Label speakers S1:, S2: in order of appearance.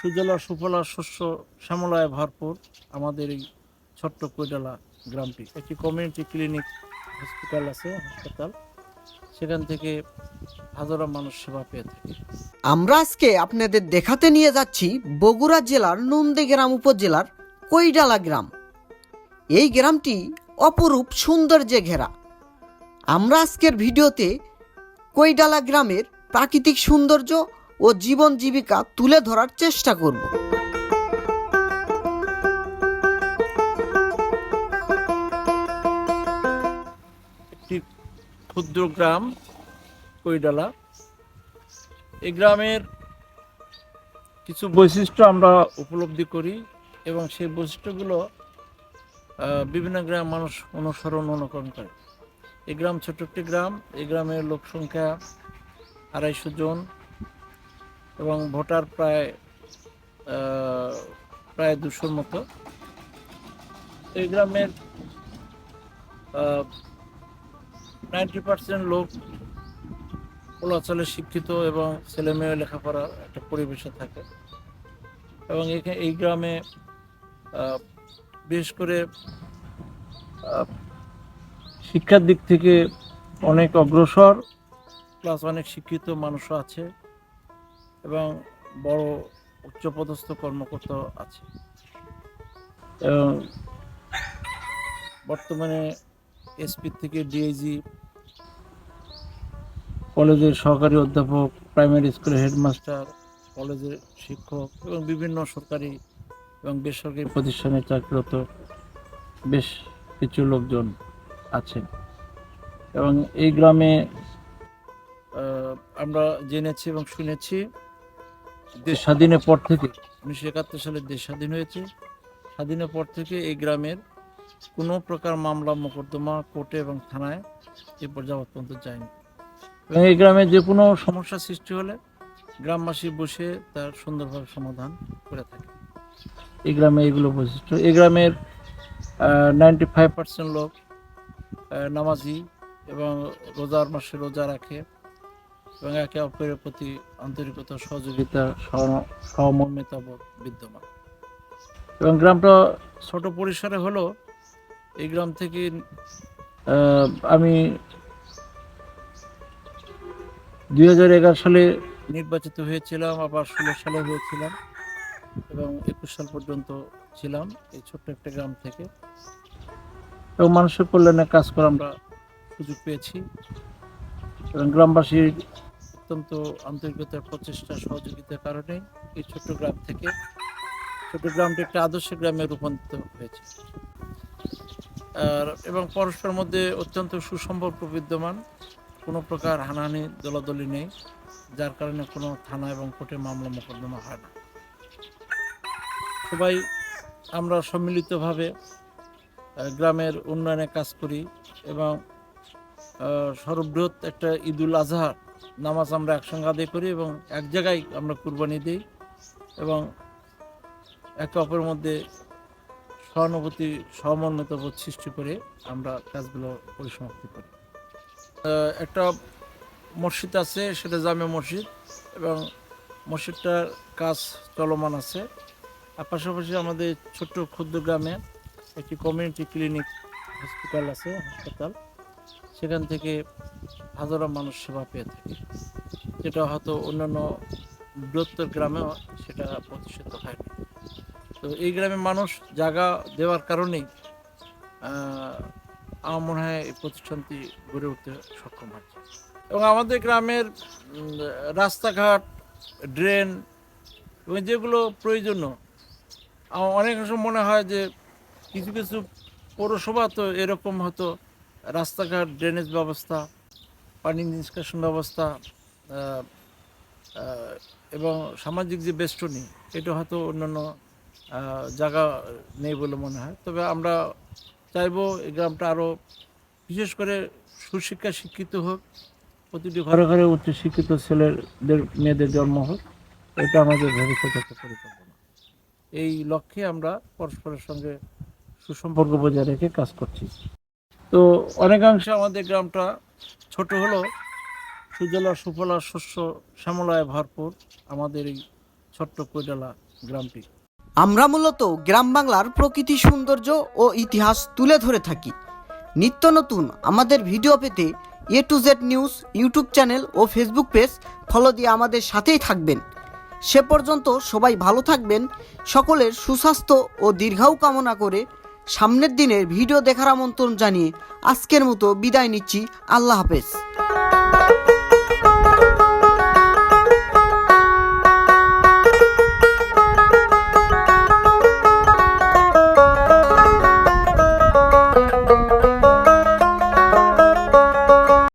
S1: সুজলা সুফলা শস্য শ্যামলায় ভরপুর আমাদের এই ছোট্ট কৈডালা গ্রামটি। একটি কমিউনিটি ক্লিনিক হসপিটাল আছে, হাসপাতাল। সেখান থেকে হাজারো মানুষ সেবা পেয়ে থাকে।
S2: আমরা আজকে আপনাদের দেখাতে নিয়ে যাচ্ছি বগুড়া জেলার নন্দীগ্রাম উপজেলার কৈডালা গ্রাম। এই গ্রামটি অপরূপ সৌন্দর্যে ঘেরা। আমরা আজকের ভিডিওতে কৈডালা গ্রামের প্রাকৃতিক সৌন্দর্য ও জীবন জীবিকা তুলে ধরার চেষ্টা করব।
S1: ক্ষুদ্র গ্রাম, কৈডালা। এই গ্রামের কিছু বৈশিষ্ট্য আমরা উপলব্ধি করি এবং সেই বৈশিষ্ট্যগুলো বিভিন্ন গ্রাম মানুষ অনুসরণ, অনুকরণ করে। এই গ্রাম ছোট একটি গ্রাম, এই গ্রামের লোক সংখ্যা আড়াইশো জন। এবং ভোটার প্রায় প্রায় দুশোর মতো। এই গ্রামের নাইনটি পার্সেন্ট লোক চলাচলে শিক্ষিত এবং ছেলে মেয়ে লেখাপড়ার একটা পরিবেশে থাকে। এবং এখানে এই গ্রামে বিশেষ করে শিক্ষার দিক থেকে অনেক অগ্রসর প্লাস অনেক শিক্ষিত মানুষও আছে। এবং বড় উচ্চপদস্থ কর্মকর্তা আছে। এবং বর্তমানে এসপি থেকে ডিআইজি কলেজের সহকারী অধ্যাপক, প্রাইমারি স্কুলের হেডমাস্টার, কলেজের শিক্ষক এবং বিভিন্ন সরকারি এবং বেসরকারি প্রতিষ্ঠানে চাকরিরত বেশ কিছু লোকজন আছেন। এবং এই গ্রামে আমরা জেনেছি এবং শুনেছি দেশ স্বাধীনের পর থেকে? উনিশশো একাত্তর সালে দেশ স্বাধীন হয়েছে। স্বাধীনের পর থেকে এই গ্রামের কোনো প্রকার মামলা মোকদ্দমা কোর্টে এবং থানায় এ পর্যায়ে পর্যন্ত যায়নি। এবং এই গ্রামে যে কোনো সমস্যা সৃষ্টি হলে গ্রামবাসী বসে তার সুন্দরভাবে সমাধান করে থাকে। এই গ্রামে এগুলো বৈশিষ্ট্য। এই গ্রামের নাইনটি ফাইভ পার্সেন্ট লোক নামাজি এবং রোজার মাসে রোজা রাখে। এবং একে অপরের প্রতি আন্তরিকতা, সহযোগিতা সহ- সহমর্মিতা বোধ বিদ্যমান। এবং গ্রামটা ছোট পরিসরে হলো এই গ্রাম থেকে আমি দুই হাজার এগারো সালে নির্বাচিত হয়েছিলাম, আবার ষোলো সালে হয়েছিলাম এবং একুশ সাল পর্যন্ত ছিলাম এই ছোট্ট একটা গ্রাম থেকে। এবং মানুষের কল্যাণে কাজ করা আমরা সুযোগ পেয়েছি। এবং গ্রামবাসীর অত্যন্ত আন্তরিকতার প্রচেষ্টা, সহযোগিতার কারণে এই ছোট্ট গ্রাম থেকে ছোট গ্রামটি একটা আদর্শ গ্রামে রূপান্তরিত হয়েছে। আর, এবং পরস্পরের মধ্যে অত্যন্ত সুসম্পর্ক বিদ্যমান। কোনো প্রকার হানাহানি, দলাদলি নেই, যার কারণে কোনো থানা এবং কোর্টে মামলা মোকদ্দমা হয় না। সবাই আমরা সম্মিলিতভাবে গ্রামের উন্নয়নে কাজ করি এবং সর্ববৃহৎ একটা ঈদুল আজহা নামাজ আমরা একসঙ্গে আদায় করি এবং এক জায়গায় আমরা কুরবানি দিই এবং একে অপরের মধ্যে সহানুভূতি, সমন্বিত বোধ সৃষ্টি করে আমরা কাজগুলো পরিসমাপ্তি করি। একটা মসজিদ আছে, সেটা জামে মসজিদ এবং মসজিদটার কাজ চলমান আছে। আর পাশাপাশি আমাদের ছোট্ট ক্ষুদ্র গ্রামে একটি কমিউনিটি ক্লিনিক, হসপিটাল আছে, হাসপাতাল। সেখান থেকে হাজারো মানুষ সেবা পেয়ে থাকে। যেটা হয়তো অন্যান্য বৃহত্তর গ্রামেও সেটা প্রতিষ্ঠিত হয়নি। তো এই গ্রামে মানুষ জায়গা দেওয়ার কারণেই আমার মনে হয় এই প্রতিষ্ঠানটি গড়ে উঠতে সক্ষম হয় এবং আমাদের গ্রামের রাস্তাঘাট, ড্রেন এবং যেগুলো প্রয়োজনীয়, আমার অনেক সময় মনে হয় যে কিছু কিছু পৌরসভা তো এরকম হয়তো রাস্তাঘাট, ড্রেনেজ ব্যবস্থা পানি নিষ্কাশন ব্যবস্থা এবং সামাজিক যে বেষ্টনী এটা হয়তো অন্যান্য জায়গা নেই বলে মনে হয়। তবে আমরা চাইব এই গ্রামটা আরও বিশেষ করে সুশিক্ষা শিক্ষিত হোক প্রতিটি ঘরে ঘরে উচ্চ শিক্ষিত ছেলেদের মেয়েদের জন্ম হোক এটা আমাদের ভবিষ্যৎ একটা পরিকল্পনা। এই লক্ষ্যে আমরা পরস্পরের সঙ্গে সুসম্পর্ক বজায় রেখে কাজ করছি। তো অনেকাংশে আমাদের গ্রামটা ছোট হলো সুজলা, সুফলা, শস্য, শ্যামলায় ভরপুর আমাদের এই ছোট্ট কৈডালা গ্রামটি।
S2: আমরা মূলত গ্রাম বাংলার প্রকৃতি সৌন্দর্য ও ইতিহাস তুলে ধরে থাকি। নিত্য নতুন আমাদের ভিডিও পেতে A to Z news YouTube channel O Facebook page follow দিয়ে আমাদের সাথেই থাকবেন। সে পর্যন্ত সবাই ভালো থাকবেন, সকলের সুস্বাস্থ্য ও দীর্ঘায়ু কামনা করে সামনের দিনের ভিডিও দেখার আমন্ত্রণ জানিয়ে আজকের মতো বিদায় নিচ্ছি। আল্লাহ হাফেজ।